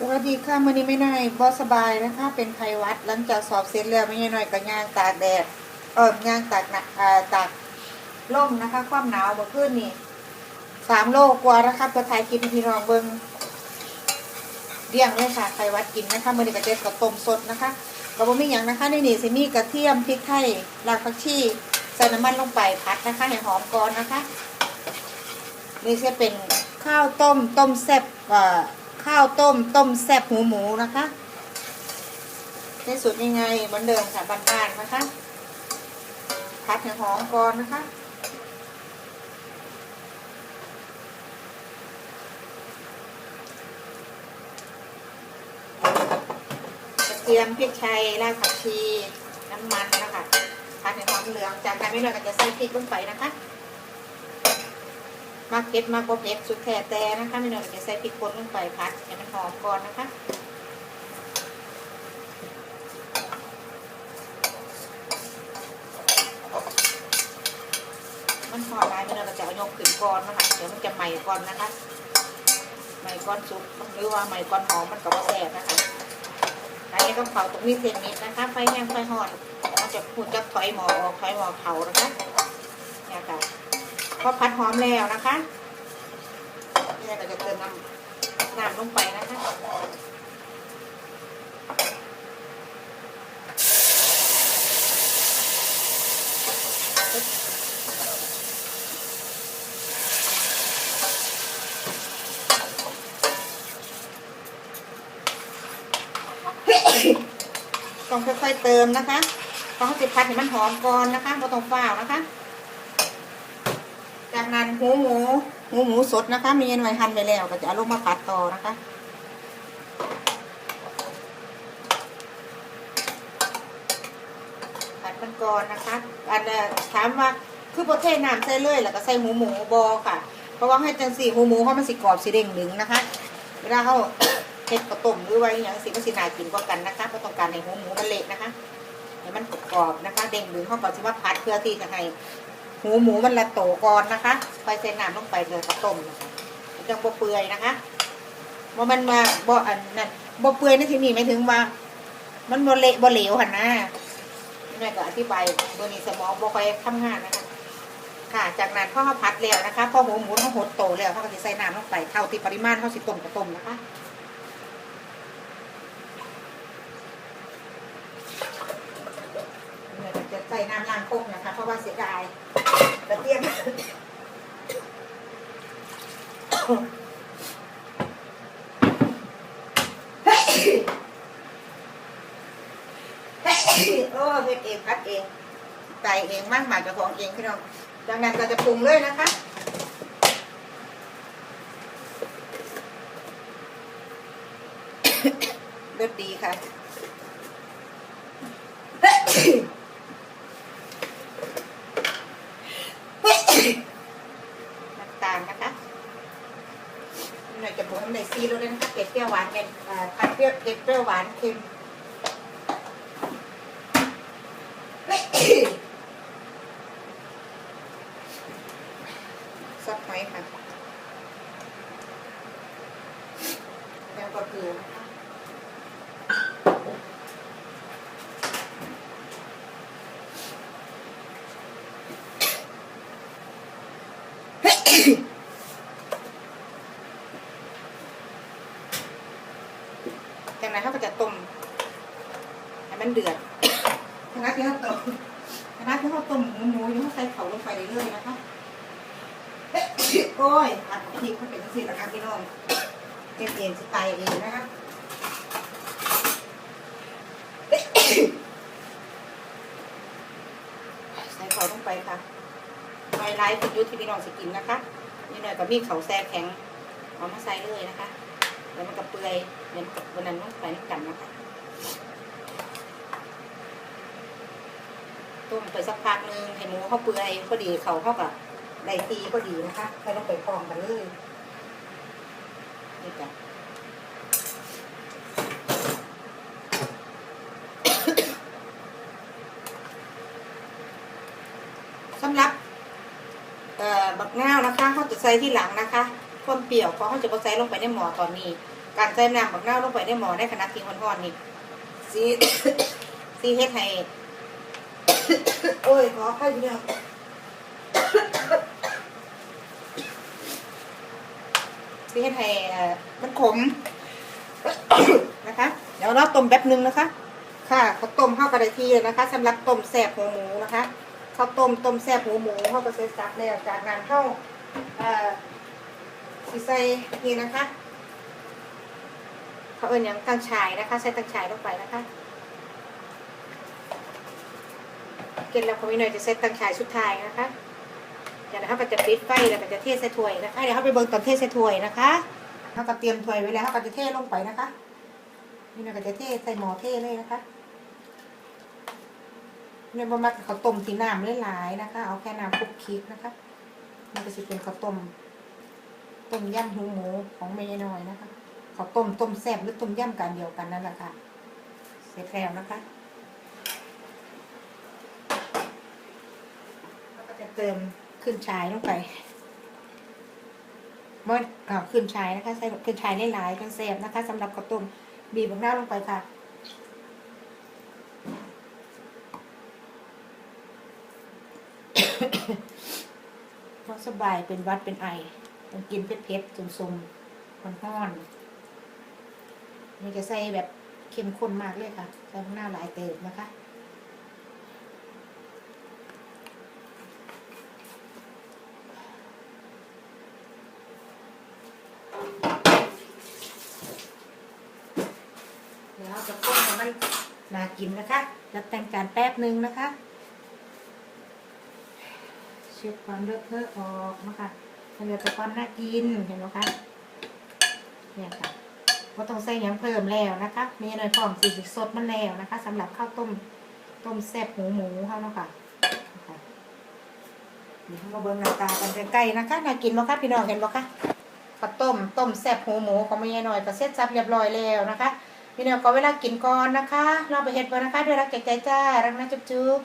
สวัสดีค่ะมื่อนี้ไม่น้อยบอสบายนะคะ เป็นไขวัดหลังจากสอบเสร็จแล้วไม่น้อยก็ย่างตากแดดเออย่างตากหนักอ่าตากล่มนะคะ ความหนาวเมื่อคืนนี่สามโลกว่านะคะเพื่อถ่ายคลิปให้พี่น้องเบิ้งเดี่ยงเลยค่ะไขวัดกินนะคะมื่อนี้ก็เจ็ดกับต้มสดนะคะก็บ่มีอย่างนะคะในนี่สิมีกระเทียมพริกไทยรากผักชีใส่น้ำมันลงไปผัดนะคะให้หอมก่อนนะคะ นี่จะเป็นข้าวต้มต้มแซ่บอ่อ ข้าวต้มต้มแซ่บหูหมูนะคะในสูตรยังไงเหมือนเดิมค่ะบ้านๆนะคะผัดให้หอมก่อนนะคะกระเทียมพริกไทยรากผักชีน้ำมันนะคะผัดให้หอมเหลืองจากนั้นไม่เลยก็จะใส่พริกลงไปนะคะ มาเก็ตมากกว่าเผ็ดสุดแท้แต่นะคะไม่น้อยจะใส่พริกป่นลงไปพัดให้มันหอมก่อนนะคะมันหอมได้ไม่น้อยเราจะเอายกขึ้นก่อนนะคะเดี๋ยวมันจะใหม่ก่อนนะคะใหม่ก่อนสุกหรือว่าใหม่ก่อนหอมมันก็บ่าแซ่บนะคะอันนี้ก็เผาตรงนี้เส้นนิดนะคะไฟแห้งไฟห่อนมันจะพูดจะถอยหมอออกถอยหมอเผานะคะเนี่ยค่ะ พอผัดหอมแล้วนะคะนี่เราจะเติมน้ำน้ำลงไปนะคะต้องค่อยๆเติมนะคะเพราะเขาจะผัดให้มันหอมก่อนนะคะไม่ต้องฝ้าวนะคะ จากนั้นหูหมู หูหมูสดนะคะ มีเย็นไว้หั่นไปแล้วก็จะเอาลงมาผัดต่อนะคะผัดมันก่อนนะคะ อันถามว่าคือประเทศน้ำใส่เลยแล้วก็ใส่หูหมูบอค่ะ เพราะว่าให้จังสีหูหมูเขามันสิกรอบสีเด้งหนึ่งนะคะเวลาเขาเห็ดกระต้มหรือว่าอย่างสิมันสินากินกว่ากันนะคะเพราะต้องการให้หูหมูมันเละนะคะให้มันกรอบนะคะ เด้งหนึ่งเขาก็สิว่าผัดเพื่อที่จะให้ หูหมูมันละโตก่อนนะคะไปใส่น้ำลงไปเลยกระต้มนะคะมันจังบ่เปื่อยนะคะว่ามันมาบ่อันนั้นบ่เปื่อยในที่นี้หมายถึงว่า มันบ่เละบ่เหลวหันนะแม่ก็อธิบายเบอร์นี้สมองบ่ค่อยทำงานนะคะค่ะ จากนั้นพอเขาผัดแล้วนะคะพอหูหมูเขาหดโตแล้วเขาก็จะใส่น้ำลงไปเท่าที่ปริมาณเขาสิต้มกระต้มนะคะจะใส่น้ำล้างโคกนะคะ เพราะว่าเสียดาย กระเทียมโอ้เฮ็ดเองพัดเองไก่เองมากหมายกับของเองพี่น้องดังนั้นเราจะปรุงเลยนะคะเลือดดีค่ะ น้ำตาลนะคะหน่อย จะปรุงน้ำในซีรสด้วยนะคะเผ็ดเปรี้ยวหวานเป็นผัดเปรี้ยวเผ็ดเปรี้ยวหวานเค็มซับไว้ค่ะแล้วก็เกลือนะคะจากนั้นเขาก็จะต้มให้มันเดือดขณะที่เขาต้มขณะที่เขาต้มหมูหมูอยู่เขาใส่ เลงไปเรื่อยนะคะโอ้ยอัดพริกมันเป็นสิ่งสำคัญพี่น้องเก็บเองสไตล์เองนะคะใส่เขาลงไปค่ะไฮไลท์คือยุทธที่พี่น้องสิกินนะคะนี่หน่อยกับมีเขาแซ่แข็งเอามาใส่เลยนะคะ แล้วมันก็เปื่อยเหมือนกับวันนั้นต้องใส่น้ำกันนะคะ ต้มไปสักพักหนึงให้หมูเขาเปื่อยพอดีเขาเข้ากับได้ตีก็ดีนะคะไม่ต้องไปพร้อมกันเลยนี่จ้ะสำหรับเอ่อบักนาวนะคะเขาจะใส่ที่หลังนะคะความเปรี้ยวเพราะเขาจะบ่ใส่ลงไปในหม้อตอนนี้ การใส่น้ำบักนาวลงไปในหม้อในขณะที่ร้อนๆนี่สีสีเฮ็ดให้ โอ้ยขอให้พี่น้องสีเฮ็ดให้เอ่อมันขมนะคะ เดี๋ยวเราต้มแป๊บนึงนะคะ ค่ะข้าวต้มข้าวกระไดทีเลยนะคะสำหรับต้มแซ่บหัวหมูนะคะข้าวต้มต้มแซ่บหัวหมูข้าวกระเซ็นซักแล้วจากนั้นเข้าเอ่อสีใส่นี่นะคะเขาเอิญอย่างตั้งฉายนะคะ ใส่ตั้งฉายลงไปนะคะ กินแล้วเขาไม่หน่อยจะใส่ตั้งฉายสุดท้ายนะคะเดี๋ยวนะคะก็จะปิดไฟแล้วก็จะเทใส่ถ้วยนะคะเดี๋ยวเขาไปเบิ่งตอนเทใส่ถ้วยนะคะเขาก็เตรียมถ้วยไว้แล้วเขาก็จะเทลงไปนะคะนี่เราก็จะเทใส่หม้อเทเลยนะคะเนี่ยบะมักข้าต้มที่น้ำหลายๆนะคะ เอาแค่น้ำคลุกคลิกนะคะ มันก็จะเป็นข้าวต้มต้มยำหูหมูของเมย์น้อยนะคะข้าวต้มต้มแซ่บหรือต้มยำกันเดียวกันนั่นแหละค่ะเสร็จแล้วนะคะแล้วก็จะ เติมขึ้นชายลงไปเมื่อขึ้นชายนะคะ ใส่ขึ้นชายหลายๆกันแซ่บนะคะสำหรับข้าวต้มบีบบักหน้าลงไปค่ะเพราะสบายเป็นวัดเป็นไอต้องกินเผ็ดๆสมๆห้อนๆนี่จะใส่แบบเข้มข้นมากเลยค่ะ ใส่บักหน้าหลายเติมนะคะ เดี๋ยวเราจะต้มให้มั น่ากินนะคะแล้วแต่งจานแป๊บหนึ่งนะคะเช็ดความเลอะเทอะออกนะคะให้เหลือแต่ความน่ากินเห็นไหมคะเนี่ยค่ะก็ต้องใส่หยังเพิ่มแล้วนะคะ มีหน่อยพร้อมสีสดมันแล้วนะคะสำหรับข้าวต้มต้มแซ่บหมูหมูเขาเนาะค่ะนะคะเดี๋ยวเราเบิ่งหน้าตากันใกล้ๆนะคะน่ากินไหมคะพี่น้องเห็นไหมคะข้าวต้มต้มแซ่บหมูหมูของแม่หน่อยก็เสร็จสับเรียบร้อยแล้วนะคะ พี่น้องก็เวลากินก่อนนะคะเราไปเห็ดก่อนะคะด้วยรักใจใจจ้ารักนะจุ๊บจุ๊บ